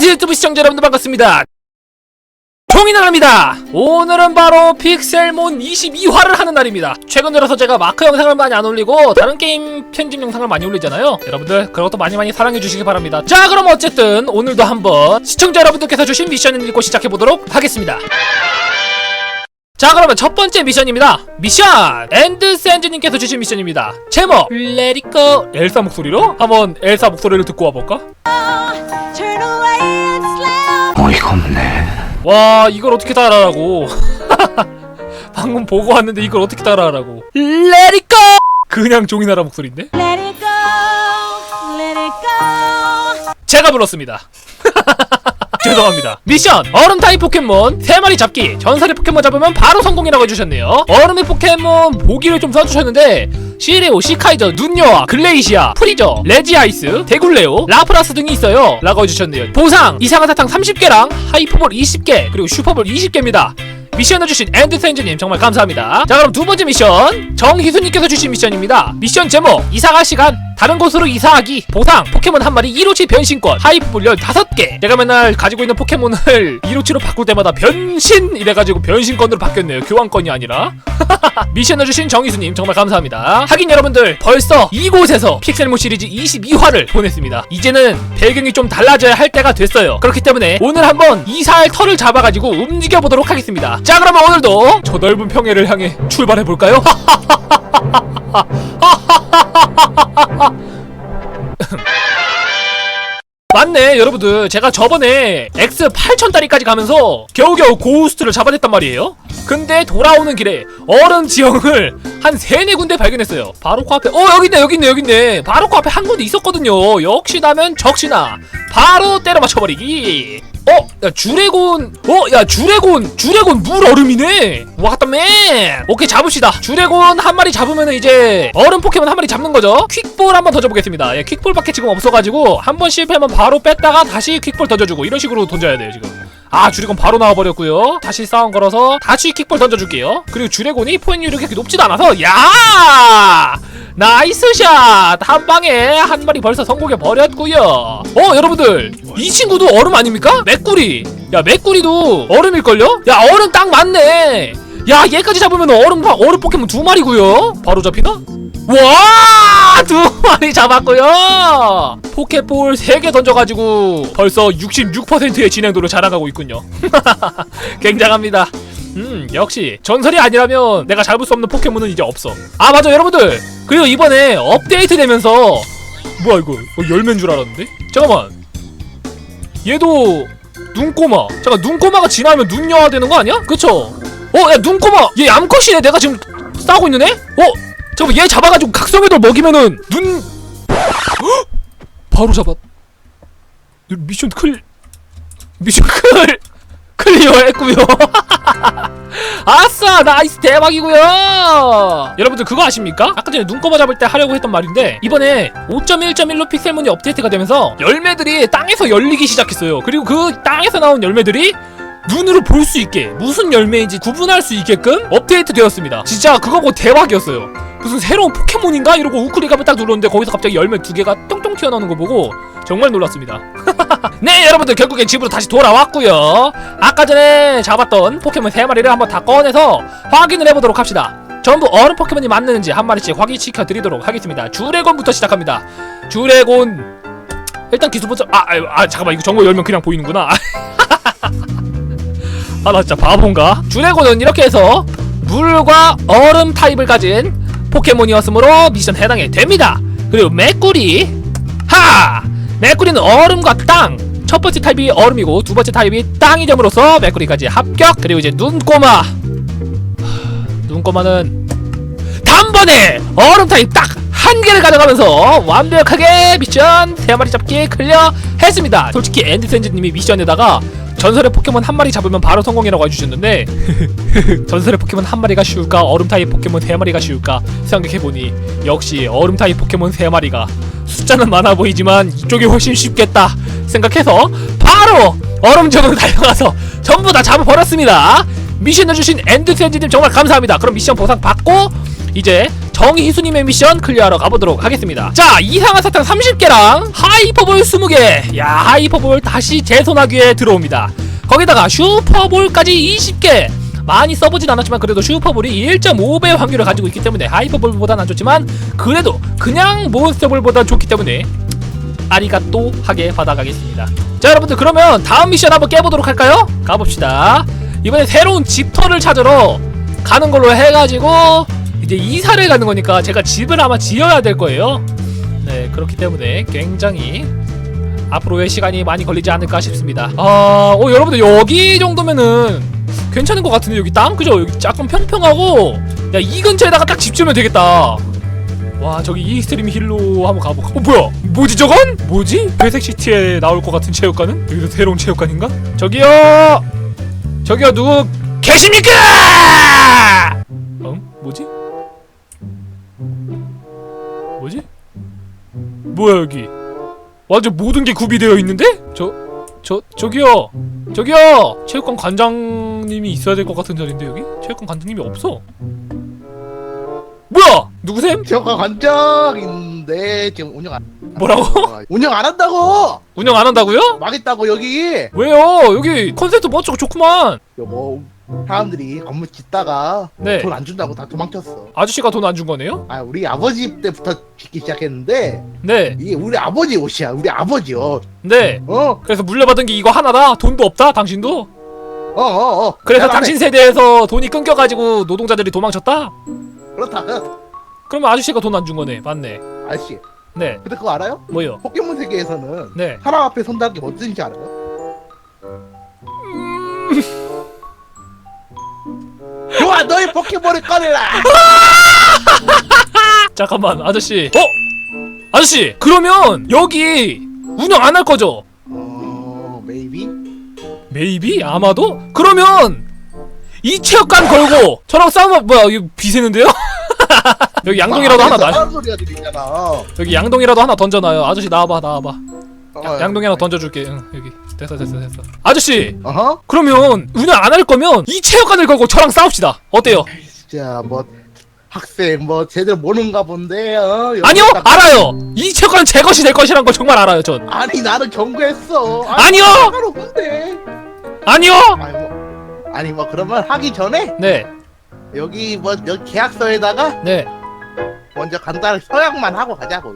안녕하세요 유튜브 시청자 여러분들 반갑습니다. 종이나라입니다. 오늘은 바로 픽셀몬 22화를 하는 날입니다. 최근 들어서 제가 마크 영상을 많이 안 올리고 다른 게임 편집 영상을 많이 올리잖아요. 여러분들 그런 것도 많이 많이 사랑해 주시기 바랍니다. 자 그럼 어쨌든 오늘도 한번 시청자 여러분들께서 주신 미션을 읽고 시작해 보도록 하겠습니다 자 그러면 첫 번째 미션입니다. 미션! 엔드샌즈님께서 주신 미션입니다. 제목 Let it go 엘사 목소리로? 한번 엘사 목소리를 듣고 와볼까? 어이가 없네. 와 이걸 어떻게 따라하라고? 방금 보고 왔는데 이걸 어떻게 따라하라고? Let it go 그냥 종이나라 목소리인데. 제가 불렀습니다 죄송합니다. 미션! 얼음 타입 포켓몬 3마리 잡기. 전설의 포켓몬 잡으면 바로 성공이라고 해주셨네요. 얼음의 포켓몬 보기를 좀 써주셨는데 시레오, 시카이저, 눈여와, 글레이시아, 프리저, 레지아이스, 데굴레오, 라프라스 등이 있어요. 라고 해주셨네요. 보상! 이상한 사탕 30개랑 하이퍼볼 20개 그리고 슈퍼볼 20개입니다 미션을 주신 엔드센즈님 정말 감사합니다. 자 그럼 두 번째 미션. 정희수님께서 주신 미션입니다. 미션 제목 이사갈 시간 다른 곳으로 이사하기 보상 포켓몬 한 마리 1호치 변신권 하이프볼 15개. 내가 맨날 가지고 있는 포켓몬을 1호치로 바꿀 때마다 변신! 이래가지고 변신권으로 바뀌었네요. 교환권이 아니라. 미션을 주신 정희수님 정말 감사합니다. 하긴 여러분들 벌써 이곳에서 픽셀몬 시리즈 22화를 보냈습니다. 이제는 배경이 좀 달라져야 할 때가 됐어요. 그렇기 때문에 오늘 한번 이사할 털을 잡아가지고 움직여보도록 하겠습니다 자 그러면 오늘도 저 넓은 평야를 향해 출발해볼까요? 맞네 여러분들. 제가 저번에 X 8000다리까지 가면서 겨우겨우 고우스트를 잡아냈단 말이에요. 근데 돌아오는 길에 얼음 지형을 한 세네 군데 발견했어요. 바로 코앞에 어 여기 있네 여기 있네 여기 있네. 바로 코앞에 한 군데 있었거든요. 역시나면 적시나. 바로 때려 맞춰버리기 어? 야 주레곤. 어? 야 주레곤. 주레곤 물 얼음이네. 와따맨. 오케이 잡읍시다. 주레곤 한 마리 잡으면 이제 얼음 포켓몬 한 마리 잡는 거죠. 퀵볼 한번 던져보겠습니다. 예, 퀵볼밖에 지금 없어가지고 한 번 실패하면 바로 뺐다가 다시 퀵볼 던져주고 이런 식으로 던져야 돼요 지금. 아 주레곤 바로 나와버렸고요. 다시 싸움 걸어서 다시 킥볼 던져줄게요. 그리고 주레곤이 포인율이 그렇게 높지도 않아서 야 나이스 샷! 한 방에 한 마리 벌써 성공해 버렸고요. 어, 여러분들 이 친구도 얼음 아닙니까? 맥구리. 야, 맥구리도 얼음일걸요? 야, 얼음 딱 맞네. 야, 얘까지 잡으면 얼음 얼음 포켓몬 두 마리고요. 바로 잡히나? 와! 두 마리 잡았고요. 포켓볼 세개 던져가지고 벌써 66%의 진행도를 자랑하고 있군요. 굉장합니다. 음 역시 전설이 아니라면 내가 잡을 수 없는 포켓몬은 이제 없어 아 맞아 여러분들 그리고 이번에 업데이트 되면서 뭐야 이거 어, 열매인 줄 알았는데 잠깐만 얘도 눈꼬마 잠깐 눈꼬마가 지나면 눈여화 되는 거 아니야? 그쵸? 어 야 눈꼬마 얘 암컷이네 내가 지금 싸우고 있는 애? 어? 잠깐만 얘 잡아가지고 각성애들 먹이면은 눈 헉! 바로 잡았 미션 클 미션 클 클리어 했고요. 아싸 나이스 대박이고요. 여러분들 그거 아십니까? 아까 전에 눈꺼마 잡을 때 하려고 했던 말인데 이번에 5.1.1로 픽셀몬이 업데이트가 되면서 열매들이 땅에서 열리기 시작했어요. 그리고 그 땅에서 나온 열매들이 눈으로 볼 수 있게 무슨 열매인지 구분할 수 있게끔 업데이트 되었습니다. 진짜 그거 보고 대박이었어요. 무슨 새로운 포켓몬인가? 이러고 우클릭하면 딱 눌렀는데 거기서 갑자기 열매 두 개가 똥똥 튀어나오는 거 보고 정말 놀랐습니다. 네 여러분들 결국엔 집으로 다시 돌아왔고요. 아까 전에 잡았던 포켓몬 3마리를 한번 다 꺼내서 확인을 해보도록 합시다. 전부 얼음 포켓몬이 맞는지 한 마리씩 확인시켜 드리도록 하겠습니다. 주레곤부터 시작합니다. 주레곤. 일단 보자 아, 아, 아 잠깐만 이거 정보 열면 그냥 보이는구나. 아 나 진짜 바본가? 주레곤은 이렇게 해서 물과 얼음 타입을 가진 포켓몬이었으므로 미션 해당이 됩니다. 그리고 맥구리 하 맥구리는 얼음과 땅. 첫 번째 타입이 얼음이고 두 번째 타입이 땅이 점으로써 맥구리까지 합격. 그리고 이제 눈꼬마. 하, 눈꼬마는 단번에 얼음 타입 딱 한 개를 가져가면서 완벽하게 미션 세 마리 잡기 클리어 했습니다. 솔직히 앤드센즈님이 미션에다가 전설의 포켓몬 한 마리 잡으면 바로 성공이라고 해주셨는데 전설의 포켓몬 한 마리가 쉬울까 얼음 타입 포켓몬 세 마리가 쉬울까 생각해보니 역시 얼음 타입 포켓몬 세 마리가 숫자는 많아 보이지만 이쪽이 훨씬 쉽겠다 생각해서 바로 얼음 지역으로 달려가서 전부 다 잡아버렸습니다. 미션을 주신 엔드센즈님 정말 감사합니다. 그럼 미션 보상 받고 이제 정희수님의 미션 클리어하러 가보도록 하겠습니다. 자 이상한 사탕 30개랑 하이퍼볼 20개. 야 하이퍼볼 다시 제 손아귀에 들어옵니다. 거기다가 슈퍼볼까지 20개 많이 써보진 않았지만 그래도 슈퍼볼이 1.5배 확률을 가지고 있기 때문에 하이퍼볼보다는 안 좋지만 그래도 그냥 몬스터볼보다 좋기 때문에 아리가또 하게 받아가겠습니다. 자 여러분들 그러면 다음 미션 한번 깨보도록 할까요? 가봅시다. 이번에 새로운 집터를 찾으러 가는 걸로 해가지고 이제 이사를 가는 거니까 제가 집을 아마 지어야 될 거예요. 네 그렇기 때문에 굉장히 앞으로의 시간이 많이 걸리지 않을까 싶습니다. 아, 어, 여러분들 여기 정도면은 괜찮은 것 같은데 여기 땅 그죠? 여기 약간 평평하고 야 이 근처에다가 딱 집 지으면 되겠다 와 저기 이스트림 힐로 한번 가볼까? 어 뭐야? 뭐지 저건? 뭐지? 회색시티에 나올 것 같은 체육관은? 여기도 새로운 체육관인가? 저기요! 저기요 누구 계십니까? 어? 뭐지? 뭐지? 뭐야 여기? 완전 모든 게 구비되어 있는데? 저, 저, 저기요! 저기요! 체육관 관장 님이 있어야 될 것 같은 자리인데 여기? 체육관 관장님이 없어 뭐야! 누구셈? 제가 관장인데 지금 운영 안 뭐라고? 어, 운영 안 한다고 운영 안 한다고요? 망했다고 여기 왜요? 여기 컨셉도 멋지고 좋구만. 뭐 사람들이 건물 짓다가 네. 돈 안 준다고 다 도망쳤어 아저씨가 돈 안 준 거네요? 아 우리 아버지 때부터 짓기 시작했는데 네, 이게 우리 아버지 옷이야 우리 아버지 옷 네. 어? 그래서 물려받은 게 이거 하나다. 돈도 없다. 당신도. 어, 어, 어. 그래서. 당신 세대에서 돈이 끊겨가지고 노동자들이 도망쳤다. 그렇다. 그러면 아저씨가 돈 안 준 거네. 맞네. 아저씨. 네. 근데 그거 알아요? 뭐요? 포켓몬 세계에서는 네. 사람 앞에 손다는 게 뭔지 알아요? 좋아, 너의 포켓몬을 꺼내라. 잠깐만, 아저씨. 어? 아저씨. 그러면 여기 운영 안 할 거죠? 어, 메이비? 아마도? 그러면 이 체육관 걸고 저랑 싸우면 뭐야? 이거 비세는데요? 여기 양동이라도 하나 소리가 들리잖아. 어, 여기 양동이라도 하나 던져놔요. 아저씨 나와봐, 나와봐. 양동이 하나 던져줄게. 응, 여기. 됐어, 됐어, 됐어. 아저씨, 어허? 그러면 운영 안 할 거면 이 체육관을 걸고 저랑 싸웁시다. 어때요? 진짜 뭐 학생 뭐 제대로 모르는가 본데. 어, 아니요, 여기다가- 알아요. 이 체육관은 제 것이 될 것이란 걸 정말 알아요, 전. 아니 나는 경고했어. 아니요! 상관없는데. 아니요. 아니 뭐 아니 뭐 그러면 하기 전에 네, 여기 뭐 여기 계약서에다가 네. 먼저 간단한 서약만 하고 가자고.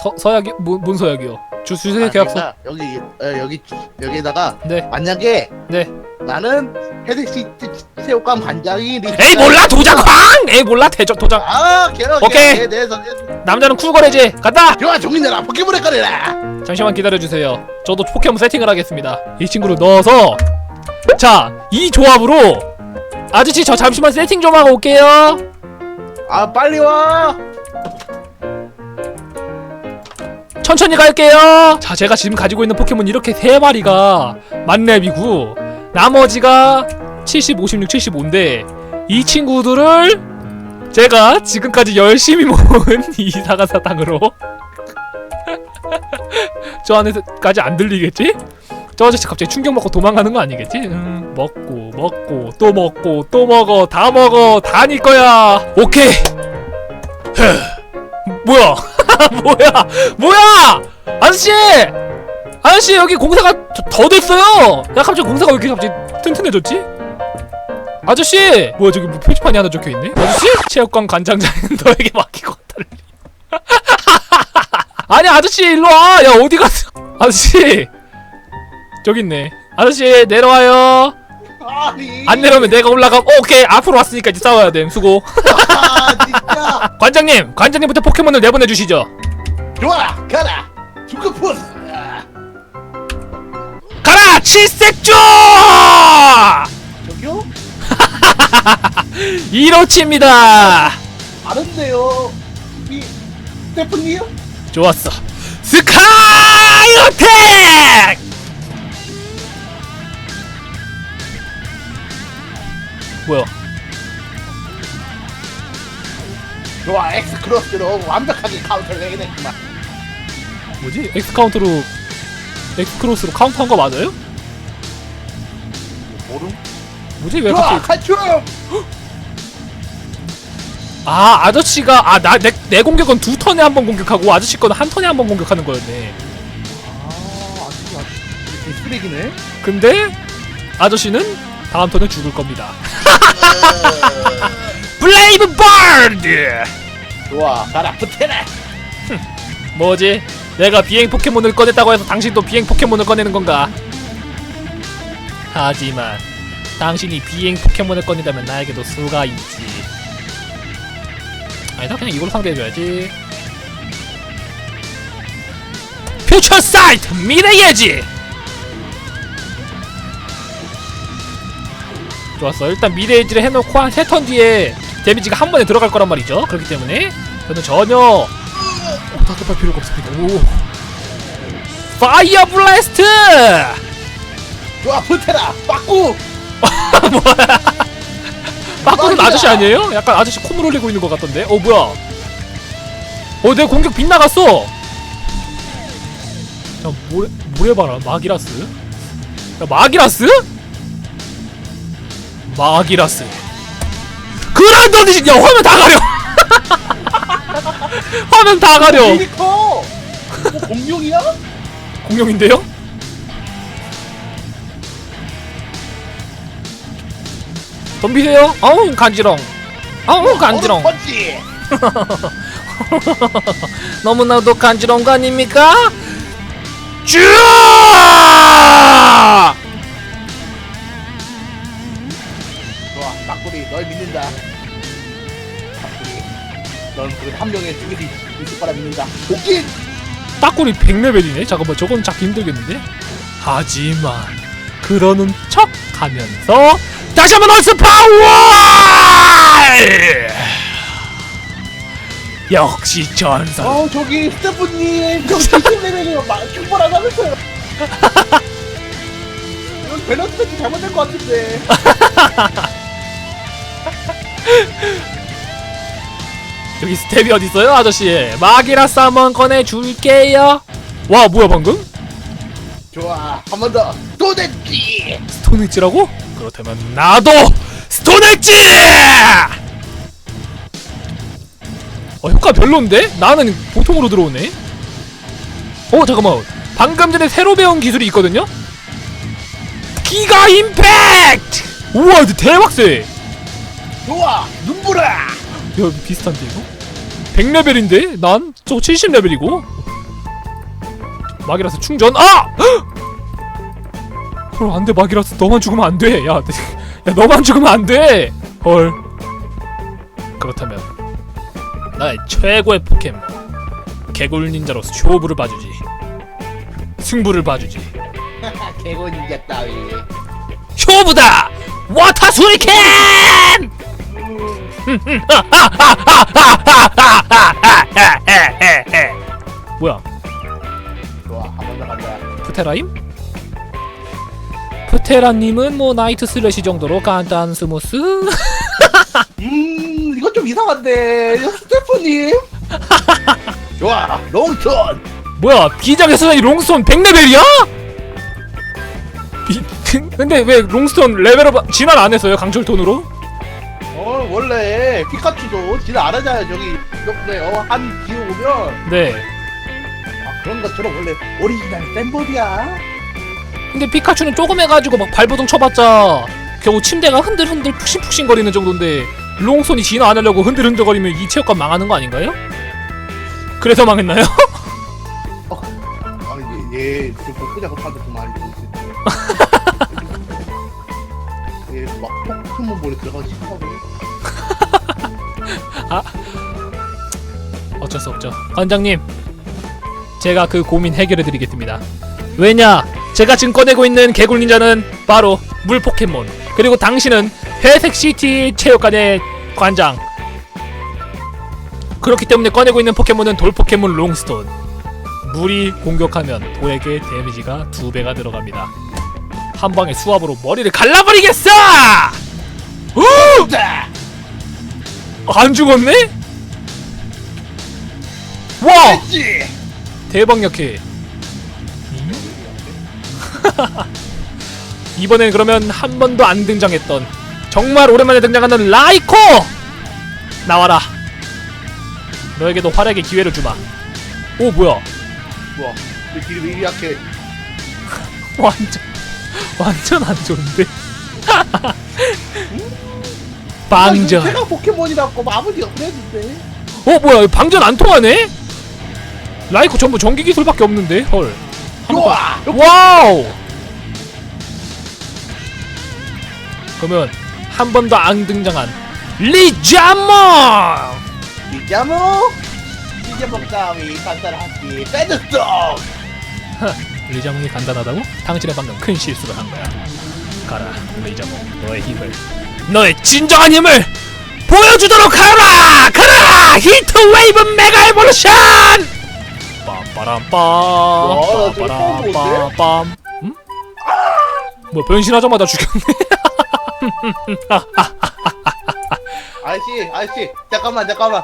서 서약이 뭔, 뭔 서약이요? 주 주세 아, 계약서. 그러니까 여기 어, 여기 여기다가 네, 만약에 네. 나는 헤드시티 체육관 관장이 에이 몰라 도장광. 에이 몰라 대적 도장. 아 걔는 오케이. 내서 남자는 쿨거래지. 간다. 좋아 종이들아 포켓몬에 꺼내라. 잠시만 기다려주세요. 저도 포켓몬 세팅을 하겠습니다. 이 친구를 넣어서 자, 이 조합으로 아저씨 저 잠시만 세팅 좀 하고 올게요. 아 빨리 와. 천천히 갈게요. 자, 제가 지금 가지고 있는 포켓몬 이렇게 세 마리가 만렙이고 나머지가 70, 56, 75인데 이 친구들을 제가 지금까지 열심히 모은 이 사과사탕으로 저 안에서까지 안 들리겠지? 저 아저씨 갑자기 충격 먹고 도망가는 거 아니겠지? 음, 먹고 먹고 또 먹고 또 먹어 다 먹어 다니 거야. 오케이. 흐. 뭐야? 뭐야? 뭐야? 아저씨! 아저씨 여기 공사가 더- 더 됐어요! 야 갑자기 공사가 왜 이렇게 갑자기 튼튼해졌지? 아저씨! 뭐야 저기 뭐 표지판이 하나 적혀있네? 아저씨? 체육관 관장장은 너에게 맡기고 달리 아니 아저씨 일로 와 야 어디 갔어 아저씨 저기 있네 아저씨 내려와요 아니. 안 내려오면 내가 올라가 어, 오케이 앞으로 왔으니까 이제 싸워야 돼 수고 아 진짜. 관장님 관장님부터 포켓몬을 내보내 주시죠 좋아 가라. 주크폰. 가라 칠색조 저기요? 이로치입니다 다른데요. 이 스테프니요? 좋았어 스카이 어택 뭐야 좋아 엑스 크로스로 완벽하게 카운터를 해냈구만. 뭐지 엑스 카운트로 엑스 크로스로 카운트한 거 맞아요? 모름? 뭐지 왜 좋아 갑자기 칼춤. 아 아저씨가 아 나 내 내 공격은 두 턴에 한 번 공격하고 아저씨 거는 한 턴에 한 번 공격하는 거였네. 아 아저씨 아저씨 쓰레기네 근데 아저씨는 다음 턴에 죽을 겁니다. 블레이브 버드! 좋아 가라 붙해라 뭐지? 내가 비행 포켓몬을 꺼냈다고 해서 당신도 비행 포켓몬을 꺼내는 건가? 하지만 당신이 비행 포켓몬을 꺼낸다면 나에게도 수가 있지. 아니다 그냥 이걸로 상대해줘야지. 퓨처 사이트 미래 예지. 좋았어. 일단 미래 예지를 해놓고 한 세 턴 뒤에 데미지가 한 번에 들어갈 거란 말이죠. 그렇기 때문에 저는 전혀 어, 답답할 필요가 없습니다. 오. 파이어 블래스트! 좋아 붙해라 빠꾸 뭐야? 빠꾸는. 아저씨 아니에요? 약간 아저씨 콧물 흘리고 있는 것 같던데? 어 뭐야? 어 내 공격 빗나갔어! 야 모래, 모래봐라 마기라스? 야 마기라스? 마기라스 그란 던지지! 야 화면 다 가려! 화면 다 가려! 이리 커 뭐, 공룡이야? 공룡인데요? 덤비세요? 어우 간지렁 어우 간지렁 어른 펀치 너무나도 간지러운 거 아닙니까? 쭈! 좋아 빠꾸리 널 믿는다 빠꾸리 넌 그래도 한 명의 죽일이 있을 거라 믿는다 복귀 딱꼬리 100레벨이네? 잠깐만 저건 잡기 힘들겠는데? 하지만 그러는 척 하면서 다시 한번 얼스 파워! 역시 전설. 어 저기 스태프님 저 70레벨이요. 충분하다면서요. 이건 밸런스 잘못된 것 같은데. 여기 스텝이 어딨어요 아저씨? 마기라스 한번 꺼내 줄게요. 와 뭐야 방금? 좋아 한 번 더. 또 됐지 스톤 엣지라고? 그렇다면 나도 스톤엣지! 어 효과 별론데? 나는 보통으로 들어오네 어 잠깐만 방금 전에 새로 배운 기술이 있거든요? 기가 임팩트! 우와 이거 대박 세! 좋아 눈보라 야 비슷한데 이거? 100레벨인데? 난 저거 70레벨이고 마기라스 충전 아! 헐 안돼. 마기라스 너만 죽으면 안돼. 야, 야 너만 죽으면 안돼. 헐. 그렇다면 나의 최고의 포켓몬 개굴 닌자로서 쇼부를 봐주지. 승부를 봐주지. 개고 닌자 따위. 쇼부다! 와타 수리캔! 뭐야? 좋아 한 번 더 간다 푸테라임? 푸테라님은 뭐 나이트 슬래시 정도로 간단 스무스? 음 이거 좀 이상한데 스태프님 좋아 롱턴 뭐야 기장의 수단이 롱스톤 100레벨이야? 근데 왜 롱스톤 레벨업 진화 안 했어요 강철톤으로? 어 원래 피카츄도 지는 안 하잖아요 저기 이렇게 어한 기호 보면 네 아, 그런 것처럼 원래 오리지널 샌버드야 근데 피카츄는 조금 해가지고 막 발버둥 쳐봤자 겨우 침대가 흔들흔들 푹신푹신 거리는 정도인데 롱손이 진화 안 하려고 흔들흔들 거리면 이 체육관 망하는 거 아닌가요? 그래서 망했나요? 아 얘 얘 지금 끄자고 타도 좀 많이 보고 있어 얘막 포켓몬볼에 들어가기 싫다고 어쩔 수 없죠. 관장님, 제가 그 고민 해결해 드리겠습니다. 왜냐? 제가 지금 꺼내고 있는 개굴 닌자는 바로 물 포켓몬. 그리고 당신은 회색 시티 체육관의 관장. 그렇기 때문에 꺼내고 있는 포켓몬은 돌 포켓몬 롱스톤. 물이 공격하면 돌에게 데미지가 두 배가 들어갑니다. 한 방에 수압으로 머리를 갈라버리겠어! 후! 자안 죽었네? 와! 대박 약해. 이번엔 그러면 한 번도 안 등장했던 정말 오랜만에 등장하는 라이코! 나와라. 너에게도 활약의 기회를 주마. 오 뭐야? 뭐야 내 길이 왜 이리 약해. 완전 완전 안 좋은데? 방전. 제가 포켓몬이라고 마무리가 그랬는데. 어 뭐야? 방전 안 통하네? 라이코 전부 전기 기술밖에 없는데? 헐. 좋아 와우 그러면 한 번도 안 등장한 리자몽! 이자모 이제 먹다위 간단하기 빼줬어 리자몽이 간단하다고? 당신은 방금 큰 실수를 한 거야. 가라 리자몽. 너의 힘을 너의 진정한 힘을 보여주도록 하라! 가라! 히트 웨이브 메가 에볼루션! 빰빠람빰. 와, 저거 처음 보는데? 빰빰빰. 음? 뭐 변신하자마자 죽였네 아저씨 아저씨 잠깐만 잠깐만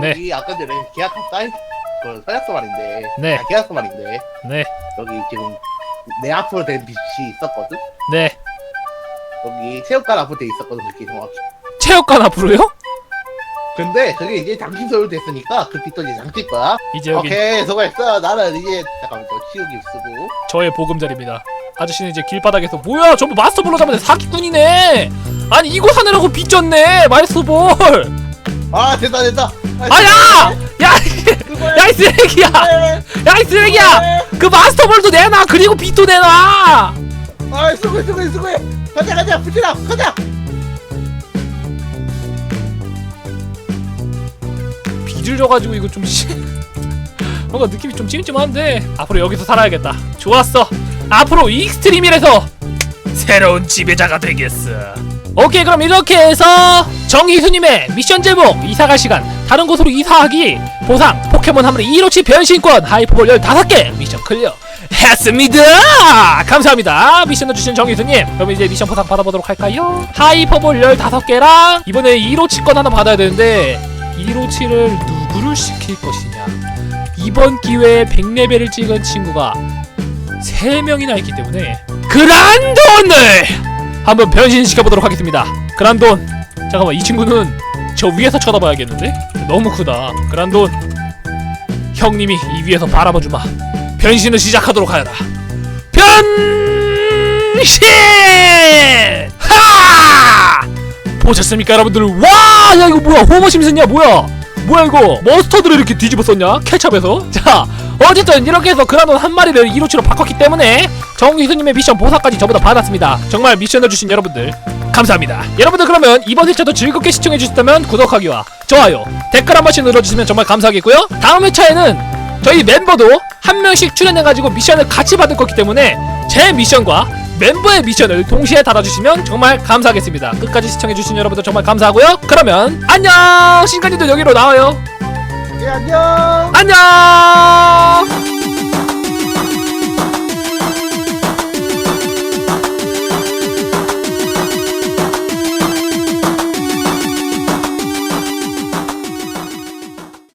네. 여기 아까 전에 계약했다 그 서약서 말인데 네. 아, 계약서 말인데 네, 여기 지금 내 앞으로 된 빛이 있었거든 네. 여기 체육관 앞으로 돼 있었거든 그게 정확히 체육관 앞으로요? 근데 그게 이제 장치 소유 됐으니까 그 빛도 이제 장칠 거야 이제 여기 오케이 수고했어 나는 이제 잠깐만 또 치우기 쓰고 저의 보금자리입니다. 아저씨는 이제 길바닥에서 뭐야 전부 마스터볼로 잡은 사기꾼이네. 아니 이거 사느라고 빚졌네 마이스볼. 아 됐다 됐다 아야! 야! 야이 쓰레기야! 야이 쓰레기야! 그 마스터볼도 내놔 그리고 빚도 내놔. 아 수고해 수고해 수고해 가자 가자 붙이라 가자 빚을 져가지고 이거 좀 씨. 뭔가 느낌이 좀 찜찜한데 앞으로 여기서 살아야겠다. 좋았어. 앞으로 익스트림일에서 새로운 지배자가 되겠어. 오케이 그럼 이렇게 해서 정희수님의 미션 제목 이사갈 시간 다른 곳으로 이사하기 보상 포켓몬 한 마리 1호치 변신권 하이퍼볼 15개 미션 클리어. 했습니다! 감사합니다. 미션 넣어주신 정희수님 그럼 이제 미션 보상 받아보도록 할까요? 하이퍼볼 15개랑 이번에 1호치권 하나 받아야 되는데 1호치를 누구를 시킬 것이냐? 이번 기회에 100레벨을 찍은 친구가 3명이나 있기 때문에 그란돈을 한번 변신시켜 보도록 하겠습니다. 그란돈. 잠깐만 이 친구는 저 위에서 쳐다봐야겠는데? 너무 크다. 그란돈. 형님이 이 위에서 바라봐 주마. 변신을 시작하도록 하여라. 변신! 하! 보셨습니까 여러분들? 와! 야 이거 뭐야? 호머 심슨이야 뭐야? 뭐야 이거? 머스터드를 이렇게 뒤집어 썼냐? 케찹에서? 자, 어쨌든 이렇게 해서 그라돈 한 마리를 2로치로 바꿨기 때문에 정희수님의 미션 보상까지 저보다 받았습니다. 정말 미션을 주신 여러분들 감사합니다. 여러분들 그러면 이번 회차도 즐겁게 시청해 주셨다면 구독하기와 좋아요, 댓글 한 번씩 눌러주시면 정말 감사하겠고요. 다음 회차에는 저희 멤버도 한 명씩 출연해가지고 미션을 같이 받을 거기 때문에 제 미션과 멤버의 미션을 동시에 달아주시면 정말 감사하겠습니다. 끝까지 시청해주신 여러분들 정말 감사하고요. 그러면 안녕! 신간이도 여기로 나와요. 예 안녕 안녕!